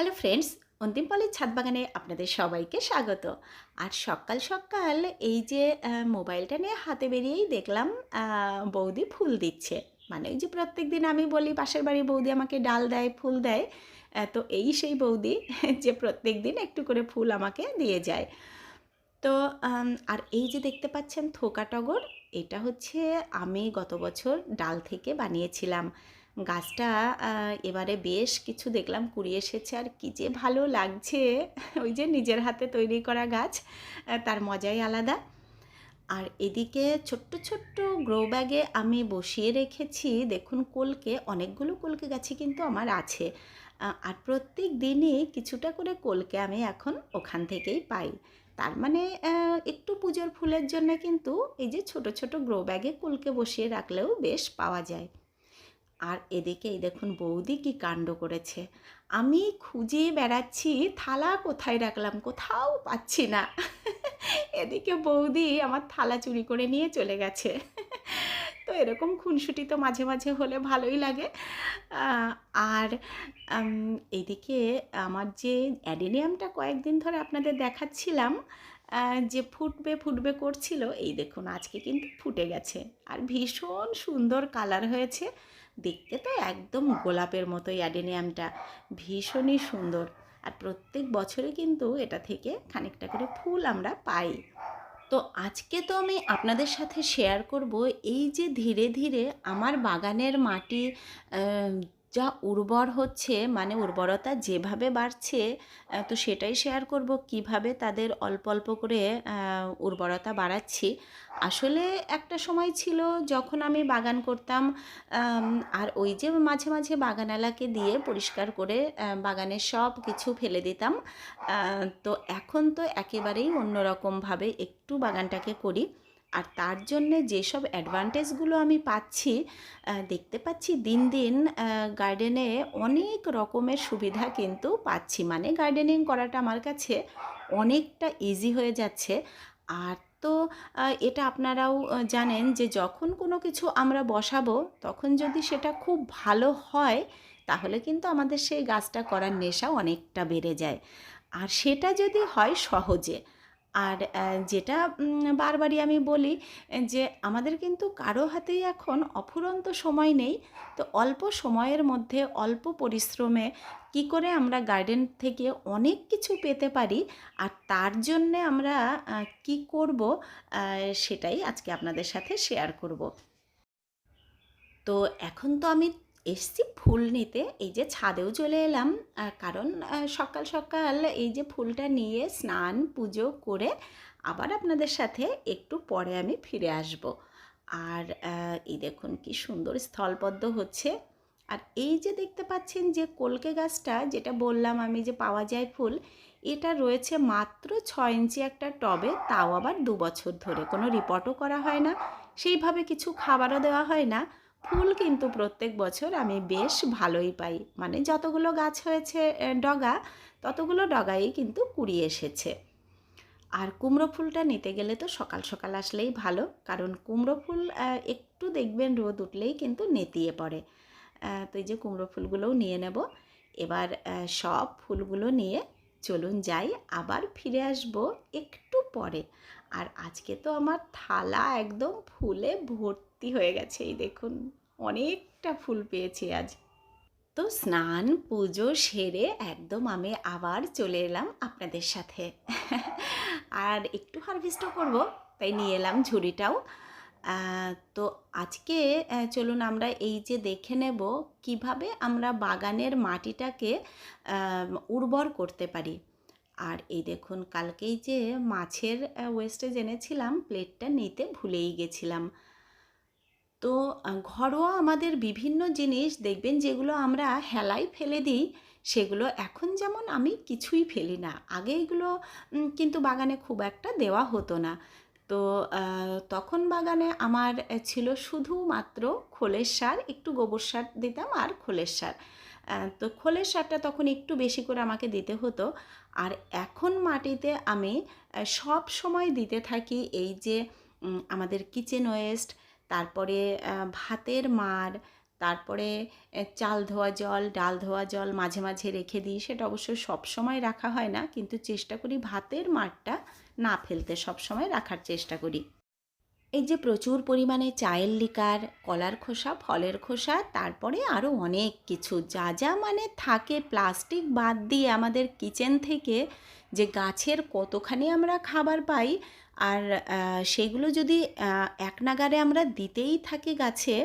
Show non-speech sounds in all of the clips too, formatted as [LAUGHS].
Hello friends অন্তিম পালের ছাদ বাগানে আপনাদের সবাইকে স্বাগত। আর সকাল সকাল এই যে মোবাইলটা নিয়ে হাতে বেরিয়েই দেখলাম বৌদি ফুল দিচ্ছে। মানে ওই যে প্রত্যেক দিন আমি বলি, পাশের বাড়ির বৌদি আমাকে ডাল দেয়, ফুল দেয়। তো এই সেই বৌদি [LAUGHS] যে প্রত্যেক দিন একটু করে ফুল আমাকে দিয়ে যায়। তো আর এই যে দেখতে পাচ্ছেন থোকা টগর, এটা হচ্ছে আমি গত বছর ডাল থেকে বানিয়েছিলাম। গাছটা এবারে বেশ কিছু দেখলাম, কুড়ি এসেছে। আর কি যে ভালো লাগছে, [LAUGHS] ওই যে নিজের হাতে তৈরি করা গাছ তার মজাই আলাদা। আর এদিকে ছোট্ট ছোট্ট গ্রো ব্যাগে আমি বসিয়ে রেখেছি, দেখুন কলকে, অনেকগুলো কলকে গাছে কিন্তু আমার আছে। আর প্রত্যেক দিনই কিছুটা করে কলকে আমি এখন ওখান থেকেই পাই। তার মানে একটু পুজোর ফুলের জন্য কিন্তু এই যে ছোট ছোট গ্রো ব্যাগে কলকে বসিয়ে রাখলেও বেশ পাওয়া যায়। আর এদিকে এই দেখুন বৌদি কি কাণ্ড করেছে। আমি খুঁজে বেড়াচ্ছি, থালা কোথায় রাখলাম? কোথাও পাচ্ছি না। এদিকে বৌদি আমার থালা চুরি করে নিয়ে চলে গেছে। তো এরকম খুনসুটি তো মাঝে মাঝে হলে ভালোই লাগে। আর এদিকে আমার যে অ্যাডেনিয়ামটা কয়েকদিন ধরে আপনাদের দেখাচ্ছিলাম যে ফুটবে ফুটবে করছিল, এই দেখুন আজকে কিন্তু ফুটে গেছে। আর ভীষণ সুন্দর কালার হয়েছে। দেখতে তো একদম গোলাপের মতো অ্যাডেনিয়ামটা ভীষণই সুন্দর। আর প্রত্যেক বছরে কিন্তু এটা থেকে খানিকটা করে ফুল আমরা পাই। তো আজকে তো আমি আপনাদের সাথে শেয়ার করব এই যে ধীরে ধীরে আমার বাগানের মাটি যা উর্বর হচ্ছে মানে উর্বরতা যেভাবে বাড়ছে তো সেটাই শেয়ার করব কীভাবে তাদের অল্প অল্প করে উর্বরতা বাড়াচ্ছি। আসলে একটা সময় ছিল যখন আমি বাগান করতাম আর ওই যে মাঝে মাঝে বাগানালাকে দিয়ে পরিষ্কার করে বাগানের সব কিছু ফেলে দিতাম। তো এখন তো একেবারেই অন্যরকমভাবে একটু বাগানটাকে করি। আর তার জন্যে যেসব অ্যাডভান্টেজগুলো আমি পাচ্ছি দেখতে পাচ্ছি দিন দিন গার্ডেনে অনেক রকমের সুবিধা কিন্তু পাচ্ছি। মানে গার্ডেনিং করাটা আমার কাছে অনেকটা ইজি হয়ে যাচ্ছে। আর তো এটা আপনারাও জানেন যে যখন কোনো কিছু আমরা বসাবো, তখন যদি সেটা খুব ভালো হয়, তাহলে কিন্তু আমাদের সেই গাছটা করার নেশা অনেকটা বেড়ে যায়। আর সেটা যদি হয় সহজে আর যেটা বারবারই আমি বলি, যে আমাদের কিন্তু কারও হাতেই এখন অফুরন্ত সময় নেই। তো অল্প সময়ের মধ্যে, অল্প পরিশ্রমে কি করে আমরা গার্ডেন থেকে অনেক কিছু পেতে পারি আর তার জন্যে আমরা কি করব সেটাই আজকে আপনাদের সাথে শেয়ার করব। তো এখন তো আমি এসছি ফুল নিতে। এই যে ছাদেও চলে এলাম কারণ সকাল সকাল এই যে ফুলটা নিয়ে স্নান, পুজো করে আবার আপনাদের সাথে একটু পরে আমি ফিরে আসব। আর এই দেখুন কি সুন্দর স্থলপদ্ম হচ্ছে। আর এই যে দেখতে পাচ্ছেন যে কলকে গাছটা, যেটা বললাম আমি যে পাওয়া যায় ফুল, এটা রয়েছে মাত্র ছয় ইঞ্চি একটা টবে, তাও আবার দু বছর ধরে। কোনো রিপোর্টও করা হয় না। সেইভাবে কিছু খাবারও দেওয়া হয় না। ফুল কিন্তু প্রত্যেক বছর আমি বেশ ভালোই পাই। মানে যতগুলো গাছ হয়েছে ডগা, ততগুলো ডগাই কিন্তু কুড়ি এসেছে। আর কুমড়ো ফুলটা নিতে গেলে তো সকাল সকাল আসলেই ভালো, কারণ কুমড়ো ফুল একটু দেখবেন রোদ উঠলেই কিন্তু নেতিয়ে পড়ে। তো এই যে কুমড়ো ফুলগুলোও নিয়ে নেব। এবার সব ফুলগুলো নিয়ে চলুন যাই, আবার ফিরে আসব একটু পরে। আর আজকে তো আমার থালা একদম ফুলে ভর্তি হয়ে গেছে, এই দেখুন, অনেকটা ফুল পেয়েছি আজ। তো স্নান, পুজো সেরে একদম আমি আবার চলে এলাম আপনাদের সাথে। আর একটু হারভেস্টও করব, তাই নিয়ে এলাম ঝুড়িটাও। তো আজকে চলুন আমরা এই যে দেখে নেব কীভাবে আমরা বাগানের মাটিটাকে উর্বর করতে পারি। আর এই দেখুন, কালকেই যে মাছের ওয়েস্টেজ এনেছিলাম প্লেটটা নিতে ভুলেই গেছিলাম। তো ঘরোয়া আমাদের বিভিন্ন জিনিস দেখবেন যেগুলো আমরা হেলাই ফেলে দিই, সেগুলো এখন যেমন আমি কিছুই ফেলি না। আগে এগুলো কিন্তু বাগানে খুব একটা দেওয়া হতো না। তো তখন বাগানে আমার ছিল শুধুমাত্র খোলের সার, একটু গোবর সার দিতাম আর খোলের সার। তো খোলের সারটা তখন একটু বেশি করে আমাকে দিতে হতো। আর এখন মাটিতে আমি সব সময় দিতে থাকি এই যে আমাদের কিচেন ওয়েস্ট তারপরে ভাতের মার, তারপরে চাল ধোয়া জল, ডাল ধোয়া জল মাঝে মাঝে রেখে দিই। সেটা অবশ্য সব সময় রাখা হয় না, কিন্তু চেষ্টা করি ভাতের মারটা না ফেলতে, সব সময় রাখার চেষ্টা করি। এই যে প্রচুর পরিমাণে চায়ের লিকার, কলার খোসা, ফলের খোসা, তারপরে আরও অনেক কিছু, যা যা মানে থাকে প্লাস্টিক বাদ দিয়ে আমাদের কিচেন থেকে যে গাছের কতখানি আমরা খাবার পাই আর সেগুলো যদি এক নাগারে আমরা দিতেই থাকি গাছে,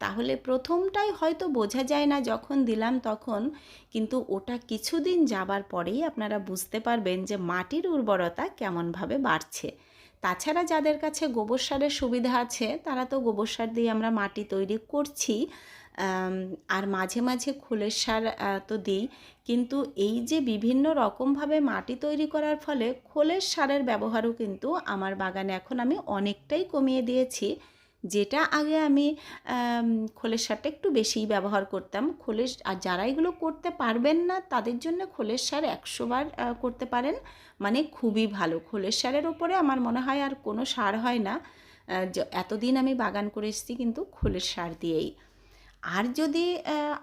তাহলে প্রথমটাই হয়তো বোঝা যায় না যখন দিলাম তখন, কিন্তু ওটা কিছুদিন যাবার পরেই আপনারা বুঝতে পারবেন যে মাটির উর্বরতা কেমনভাবে বাড়ছে। তাছাড়া যাদের কাছে গোবর সারের সুবিধা আছে, তারা তো গোবর সার দিয়ে আমরা মাটি তৈরি করছি আর মাঝে মাঝে খোলের সার তো দিই। কিন্তু এই যে বিভিন্ন রকমভাবে মাটি তৈরি করার ফলে খোলের সারের ব্যবহারও কিন্তু আমার বাগানে এখন আমি অনেকটাই কমিয়ে দিয়েছি। যেটা আগে আমি খোলের সারটা একটু বেশিই ব্যবহার করতাম। খোলের আর যারা এগুলো করতে পারবেন না, তাদের জন্য খোলের সার একশো বার করতে পারেন। মানে খুবই ভালো। খোলের সারের ওপরে আমার মনে হয় আর কোনো সার হয় না। এতদিন আমি বাগান করে এসেছি কিন্তু খোলের সার দিয়েই। আর যদি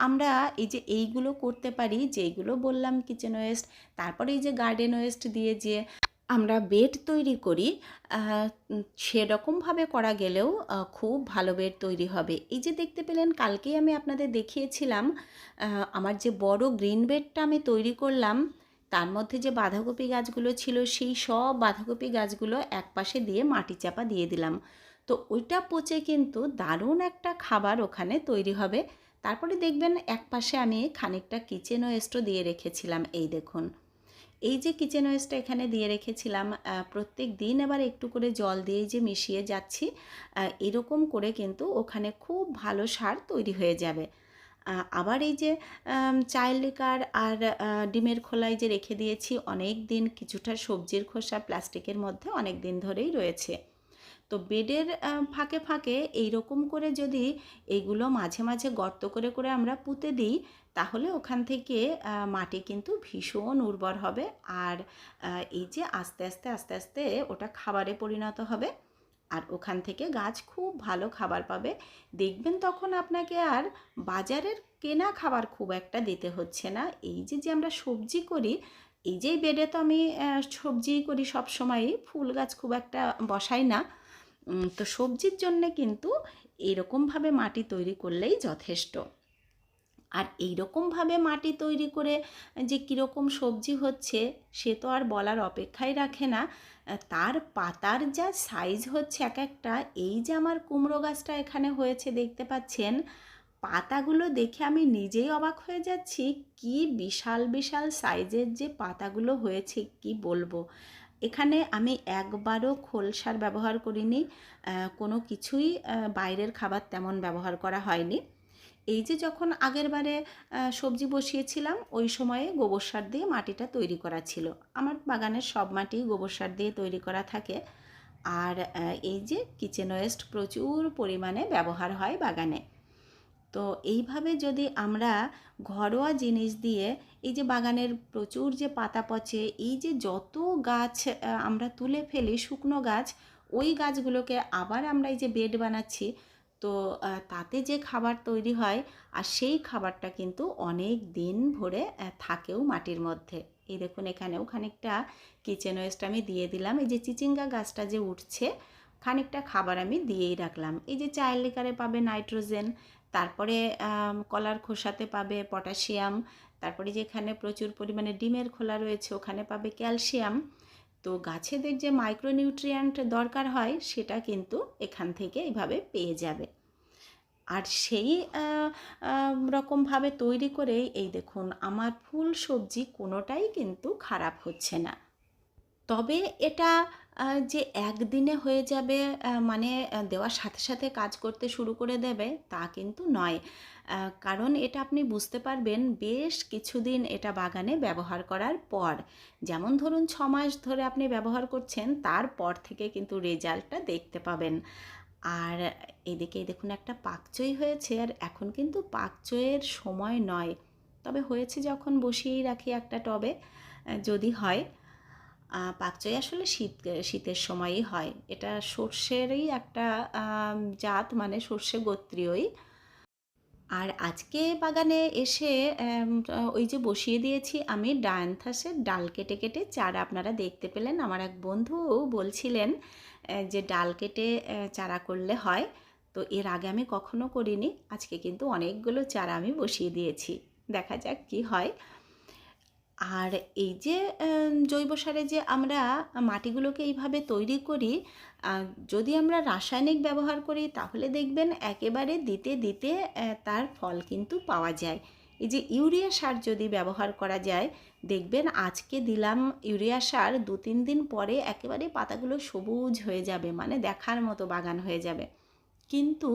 আমরা এই যে এইগুলো করতে পারি যেইগুলো বললাম কিচেন ওয়েস্ট তারপরে এই যে গার্ডেন ওয়েস্ট দিয়ে যে আমরা বেড তৈরি করি সেরকমভাবে করা গেলেও খুব ভালো বেড তৈরি হবে। এই যে দেখতে পেলেন, কালকেই আমি আপনাদের দেখিয়েছিলাম আমার যে বড় গ্রিন বেডটা আমি তৈরি করলাম, তার মধ্যে যে বাঁধাকপি গাছগুলো ছিল, সেই সব বাঁধাকপি গাছগুলো এক পাশে দিয়ে মাটি চাপা দিয়ে দিলাম। তো ওইটা পচে কিন্তু দারুণ একটা খাবার ওখানে তৈরি হবে। তারপরে দেখবেন এক পাশে আমি খানিকটা কিচেন ওয়েস্টও দিয়ে রেখেছিলাম, এই দেখুন। এই যে কিচেন ওয়েস্টটা এখানে দিয়ে রেখেছিলাম প্রত্যেক দিন এবার একটু করে জল দিয়ে যে মিশিয়ে যাচ্ছি এরকম করে কিন্তু ওখানে খুব ভালো সার তৈরি হয়ে যাবে। আবার এই যে চায়ের লিকার আর ডিমের খোলায় যে রেখে দিয়েছি, অনেক দিন কিছুটা সবজির খোসা প্লাস্টিকের মধ্যে অনেক দিন ধরেই রয়েছে। তো বেডের ফাঁকে ফাঁকে এই রকম করে যদি এইগুলো মাঝে মাঝে গর্ত করে করে আমরা পুঁতে দিই, তাহলে ওখান থেকে মাটি কিন্তু ভীষণ উর্বর হবে। আর এই যে আস্তে আস্তে আস্তে আস্তে ওটা খাবারে পরিণত হবে। আর ওখান থেকে গাছ খুব ভালো খাবার পাবে। দেখবেন তখন আপনাকে আর বাজারের কেনা খাবার খুব একটা দিতে হচ্ছে না। এই যে যে আমরা সবজি করি, এই যে বেডে তো আমি সবজি করি সব সময়ই ফুল গাছ খুব একটা বসাই না। তো সবজির জন্য কিন্তু এরকমভাবে মাটি তৈরি করলেই যথেষ্ট। আর এই রকমভাবে মাটি তৈরি করে যে কীরকম সবজি হচ্ছে সে তো আর বলার অপেক্ষাই রাখে না। তার পাতার যা সাইজ হচ্ছে এক একটা, এই যে আমার কুমড়ো গাছটা এখানে হয়েছে দেখতে পাচ্ছেন, পাতাগুলো দেখে আমি নিজেই অবাক হয়ে যাচ্ছি, কি বিশাল বিশাল সাইজের যে পাতাগুলো হয়েছে, কি বলব? এখানে আমি একবারও খোল সার ব্যবহার করিনি কোনো কিছুই বাইরের খাবার তেমন ব্যবহার করা হয়নি। এই যে যখন আগের বারে সবজি বসিয়েছিলাম, ওই সময়ে গোবর সার দিয়ে মাটিটা তৈরি করা ছিল। আমার বাগানের সব মাটি গোবর সার দিয়ে তৈরি করা থাকে। আর এই যে কিচেন ওয়েস্ট প্রচুর পরিমাণে ব্যবহার হয় বাগানে। তো এইভাবে যদি আমরা ঘরোয়া জিনিস দিয়ে এই যে বাগানের প্রচুর যে পাতা পচে, এই যে যত গাছ আমরা তুলে ফেলি শুকনো গাছ, ওই গাছগুলোকে আবার আমরা এই যে বেড বানাচ্ছি, তো তাতে যে খাবার তৈরি হয় আর সেই খাবারটা কিন্তু অনেক দিন ভরে থাকেও মাটির মধ্যে। এই দেখুন এখানেও খানিকটা কিচেন ওয়েস্ট আমি দিয়ে দিলাম। এই যে চিচিঙ্গা গাছটা যে উঠছে, খানিকটা খাবার আমি দিয়েই রাখলাম। এই যে চায়ের লিকারে পাবে নাইট্রোজেন তারপরে কলার খোসাতে পাবে পটাশিয়াম। তারপরে যেখানে প্রচুর পরিমাণে ডিমের খোলা রয়েছে, ওখানে পাবে ক্যালসিয়াম। তো গাছেদের যে মাইক্রোনিউট্রিয়েন্ট দরকার হয়, সেটা কিন্তু এখান থেকে এইভাবে পেয়ে যাবে। আর সেই রকমভাবে তৈরি করে, এই দেখুন, আমার ফুল সবজি কোনোটাই কিন্তু খারাপ হচ্ছে না। তবে এটা যে একদিনে হয়ে যাবে মানে দেওয়ার সাথে সাথে কাজ করতে শুরু করে দেবে, তা কিন্তু নয়। কারণ এটা আপনি বুঝতে পারবেন, বেশ কিছুদিন এটা বাগানে ব্যবহার করার পর, যেমন ধরুন ছ মাস ধরে আপনি ব্যবহার করছেন, তারপর থেকে কিন্তু রেজাল্টটা দেখতে পাবেন। আর এদিকে দেখুন একটা পাকচই হয়েছে, আর এখন কিন্তু পাকচয়ের সময় নয়। তবে হয়েছে যখন বসিয়েই রাখি একটা টবে যদি হয় পাকচই আসলে শীত, শীতের সময়ই হয়। এটা সর্ষেরই একটা জাত মানে সর্ষে গোত্রীয়ই। আর আজকে বাগানে এসে ওই যে বসিয়ে দিয়েছি আমি ডায়ান্থাসের ডাল কেটে কেটে। চারা আপনারা দেখতে পেলেন। আমার এক বন্ধু বলছিলেন যে ডাল কেটে চারা করলে হয়। তো এর আগে আমি কখনো করিনি। আজকে কিন্তু অনেকগুলো চারা আমি বসিয়ে দিয়েছি। দেখা যাক কি হয়। আর এই যে জৈব সারে যে আমরা মাটিগুলোকে এইভাবে তৈরি করি যদি আমরা রাসায়নিক ব্যবহার করি, তাহলে দেখবেন একেবারে দিতে দিতে তার ফল কিন্তু পাওয়া যায়। এই যে ইউরিয়া সার যদি ব্যবহার করা যায়, দেখবেন আজকে দিলাম ইউরিয়া সার দু তিন দিন পরে একেবারে পাতাগুলো সবুজ হয়ে যাবে মানে দেখার মতো বাগান হয়ে যাবে। কিন্তু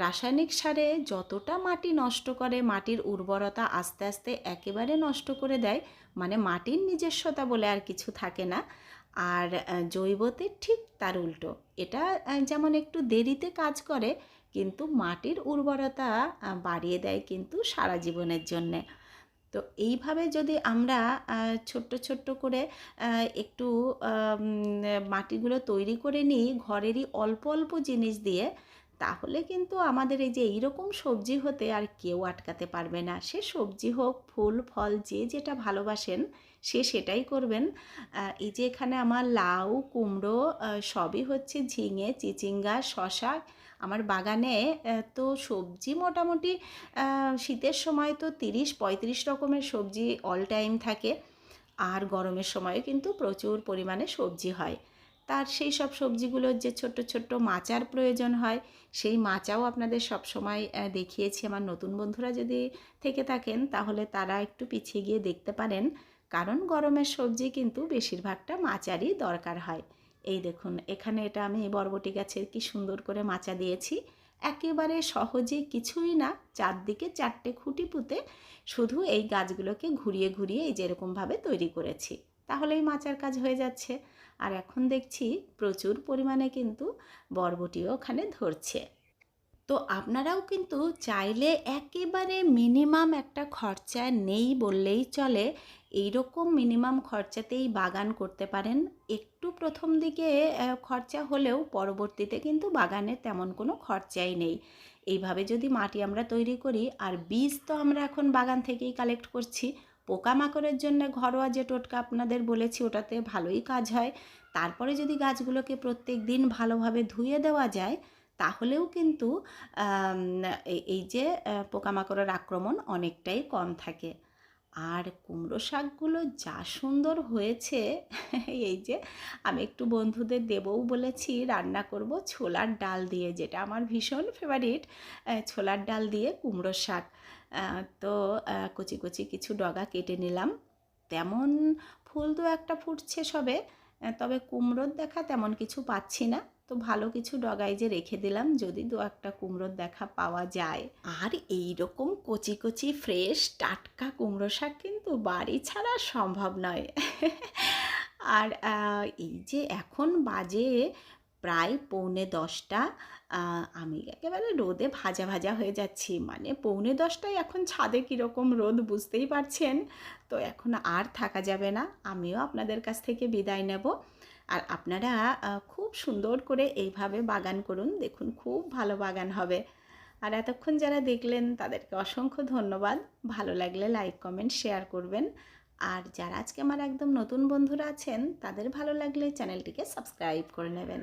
রাসায়নিক সারে যতটা মাটি নষ্ট করে, মাটির উর্বরতা আস্তে আস্তে একেবারে নষ্ট করে দেয় মানে মাটির নিজস্বতা বলে আর কিছু থাকে না। আর জৈবতে ঠিক তার উল্টো। এটা যেমন একটু দেরিতে কাজ করে, কিন্তু মাটির উর্বরতা বাড়িয়ে দেয় কিন্তু সারা জীবনের জন্যে। তো এইভাবে যদি আমরা ছোট্ট ছোট্ট করে একটু মাটিগুলো তৈরি করে নিই, ঘরেরই অল্প অল্প জিনিস দিয়ে তাহলে কিন্তু আমাদের এই যে এইরকম সবজি হতে আর কেউ আটকাতে পারবে না। সে সবজি হোক, ফুল, ফল, যে যেটা ভালোবাসেন, সে সেটাই করবেন। এই যে এখানে আমার লাউ, কুমড়ো সবই হচ্ছে ঝিঙে, চিচিঙ্গা শশা আমার বাগানে তো সবজি মোটামুটি শীতের সময় তো তিরিশ, পঁয়ত্রিশ রকমের সবজি অল টাইম থাকে। আর গরমের সময় কিন্তু প্রচুর পরিমাণে সবজি হয়। তার সেই সব সবজিগুলোর যে ছোট্ট ছোট্ট মাচার প্রয়োজন হয়, সেই মাচাও আপনাদের সব সময় দেখিয়েছি। আমার নতুন বন্ধুরা যদি থেকে থাকেন, তাহলে তারা একটু পিছিয়ে গিয়ে দেখতে পারেন। কারণ গরমের সবজি কিন্তু বেশিরভাগটা মাচারই দরকার হয়। এই দেখুন, এখানে এটা আমি বরবটি গাছের কি সুন্দর করে মাচা দিয়েছি। একেবারে সহজে কিছুই না, চারদিকে চারটে খুঁটি পুঁতে শুধু এই গাছগুলোকে ঘুরিয়ে ঘুরিয়ে এই যেরকমভাবে তৈরি করেছি। তাহলেই মাচার কাজ হয়ে যাচ্ছে। আর এখন দেখছি প্রচুর পরিমাণে কিন্তু বরবটিও ওখানে ধরছে। তো আপনারাও কিন্তু চাইলে একেবারে মিনিমাম একটা খরচা নেই বললেই চলে। এই রকম মিনিমাম খরচাতেই বাগান করতে পারেন। একটু প্রথম দিকে খরচা হলেও পরবর্তীতে কিন্তু বাগানে তেমন কোনো খরচাই নেই। এইভাবে যদি মাটি আমরা তৈরি করি, আর বীজ তো আমরা এখন বাগান থেকেই কালেক্ট করছি পোকামাকড়ের জন্য ঘরোয়া যে টোটকা আপনাদের বলেছি, ওটাতে ভালোই কাজ হয়। তারপরে যদি গাছগুলোকে প্রত্যেক দিন ভালোভাবে ধুয়ে দেওয়া যায়, তাহলেও কিন্তু এই- যে পোকামাকড়ের আক্রমণ অনেকটাই কম থাকে। আর কুমড়ো শাকগুলো যা সুন্দর হয়েছে, এই যে, আমি একটু বন্ধুদের দেবও বলেছি, রান্না করব ছোলার ডাল দিয়ে, যেটা আমার ভীষণ ফেভারিট ছোলার ডাল দিয়ে কুমড়ো শাক। তো কচি কচি কিছু ডগা কেটে নিলাম। তেমন ফুল দু একটা ফুটছে সবে তবে কুমড়োর দেখা তেমন কিছু পাচ্ছি না। তো ভালো কিছু ডগায় যে রেখে দিলাম, যদি দু একটা কুমড়োর দেখা পাওয়া যায়। আর এই রকম কচি কচি ফ্রেশ টাটকা কুমড়ো শাক কিন্তু বাড়ি ছাড়া সম্ভব নয়। আর এই যে এখন বাজে প্রায় পৌনে দশটা আমি একেবারে রোদে ভাজা ভাজা হয়ে যাচ্ছি। মানে পৌনে দশটায় এখন ছাদে কীরকম রোদ বুঝতেই পারছেন। তো এখন আর থাকা যাবে না। আমিও আপনাদের কাছ থেকে বিদায় নেব। আর আপনারা খুব সুন্দর করে এইভাবে বাগান করুন। দেখুন, খুব ভালো বাগান হবে। আর এতক্ষণ যারা দেখলেন, তাদেরকে অসংখ্য ধন্যবাদ। ভালো লাগলে লাইক, কমেন্ট, শেয়ার করবেন। আর যারা আজকে আমার একদম নতুন বন্ধুরা আছেন, তাদের ভালো লাগলে চ্যানেলটিকে সাবস্ক্রাইব করে নেবেন।